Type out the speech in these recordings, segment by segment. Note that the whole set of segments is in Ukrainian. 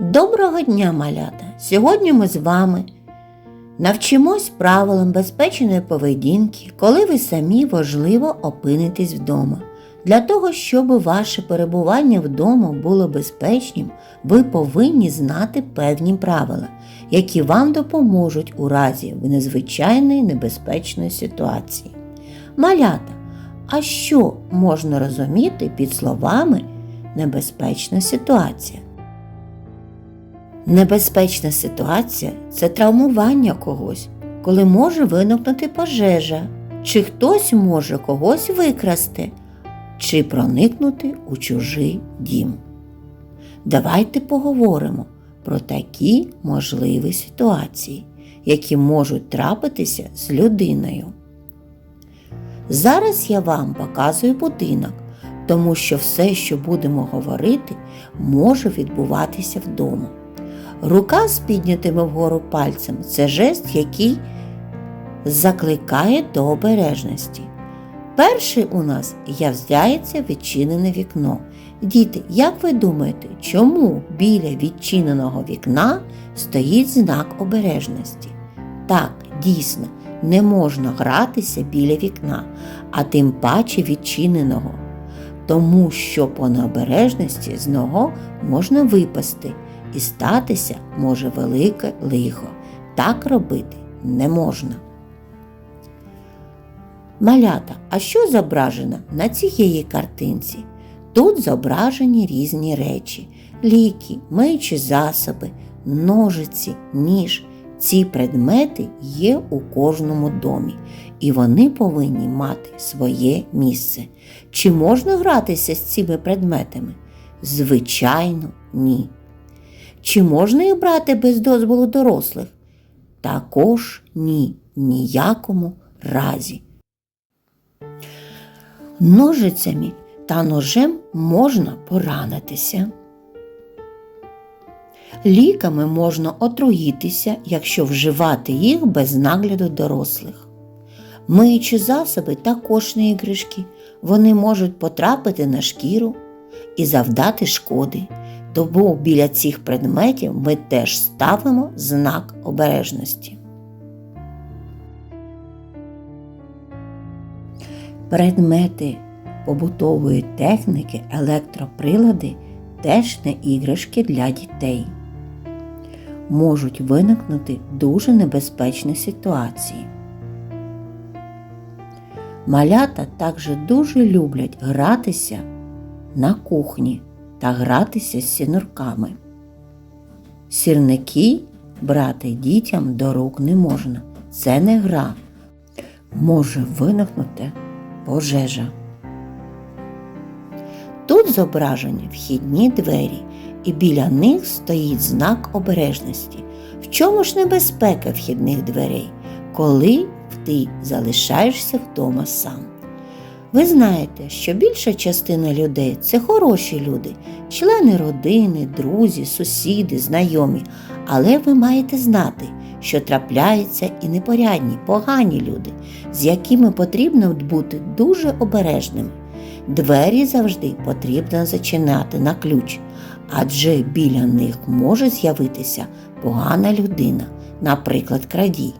Доброго дня, малята! Сьогодні ми з вами навчимось правилам безпечної поведінки, коли ви самі важливо опинитесь вдома. Для того, щоб ваше перебування вдома було безпечним, ви повинні знати певні правила, які вам допоможуть у разі в незвичайної небезпечної ситуації. Малята, а що можна розуміти під словами небезпечна ситуація? Небезпечна ситуація це травмування когось, коли може виникнути пожежа, чи хтось може когось викрасти, чи проникнути у чужий дім. Давайте поговоримо про такі можливі ситуації, які можуть трапитися з людиною. Зараз я вам показую будинок, тому що все, що будемо говорити, може відбуватися вдома. Рука з піднятими вгору пальцем це жест, який закликає до обережності. Перший у нас являється відчинене вікно. Діти, як ви думаєте, чому біля відчиненого вікна стоїть знак обережності? Так, дійсно, не можна гратися біля вікна, а тим паче відчиненого, тому що по необережності з нього можна випасти і статися може велике лихо. Так робити не можна. Малята, а що зображено на цієї картинці? Тут зображені різні речі: ліки, миючі засоби, ножиці, ніж. Ці предмети є у кожному домі, і вони повинні мати своє місце. Чи можна гратися з цими предметами? Звичайно, ні. Чи можна їх брати без дозволу дорослих? Також ні, ніякому разі. Ножицями та ножем можна поранитися. Ліками можна отруїтися, якщо вживати їх без нагляду дорослих. Миючі засоби також не іграшки, вони можуть потрапити на шкіру і завдати шкоди. Тому біля цих предметів ми теж ставимо знак обережності. Предмети побутової техніки, електроприлади теж не іграшки для дітей. Можуть виникнути дуже небезпечні ситуації. Малята також дуже люблять гратися на кухні та гратися з сінурками. Сірники брати дітям до рук не можна. Це не гра. Може виникнути пожежа. Тут зображені вхідні двері, і біля них стоїть знак обережності. В чому ж небезпека вхідних дверей, коли ти залишаєшся вдома сам? Ви знаєте, що більша частина людей це хороші люди, члени родини, друзі, сусіди, знайомі. Але ви маєте знати, що трапляються і непорядні, погані люди, з якими потрібно бути дуже обережними. Двері завжди потрібно зачиняти на ключ, адже біля них може з'явитися погана людина, наприклад, крадій.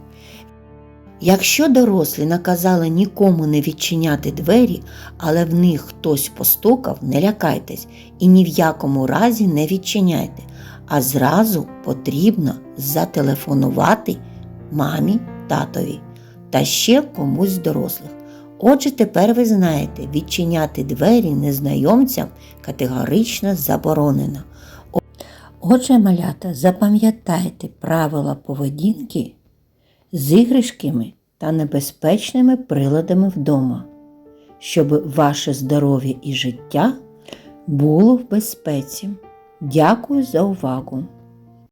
Якщо дорослі наказали нікому не відчиняти двері, але в них хтось постукав, не лякайтесь і ні в якому разі не відчиняйте, а зразу потрібно зателефонувати мамі, татові та ще комусь з дорослих. Отже, тепер ви знаєте, відчиняти двері незнайомцям категорично заборонено. Отже, малята, запам'ятайте правила поведінки з іграшками та небезпечними приладами вдома, щоб ваше здоров'я і життя було в безпеці. Дякую за увагу!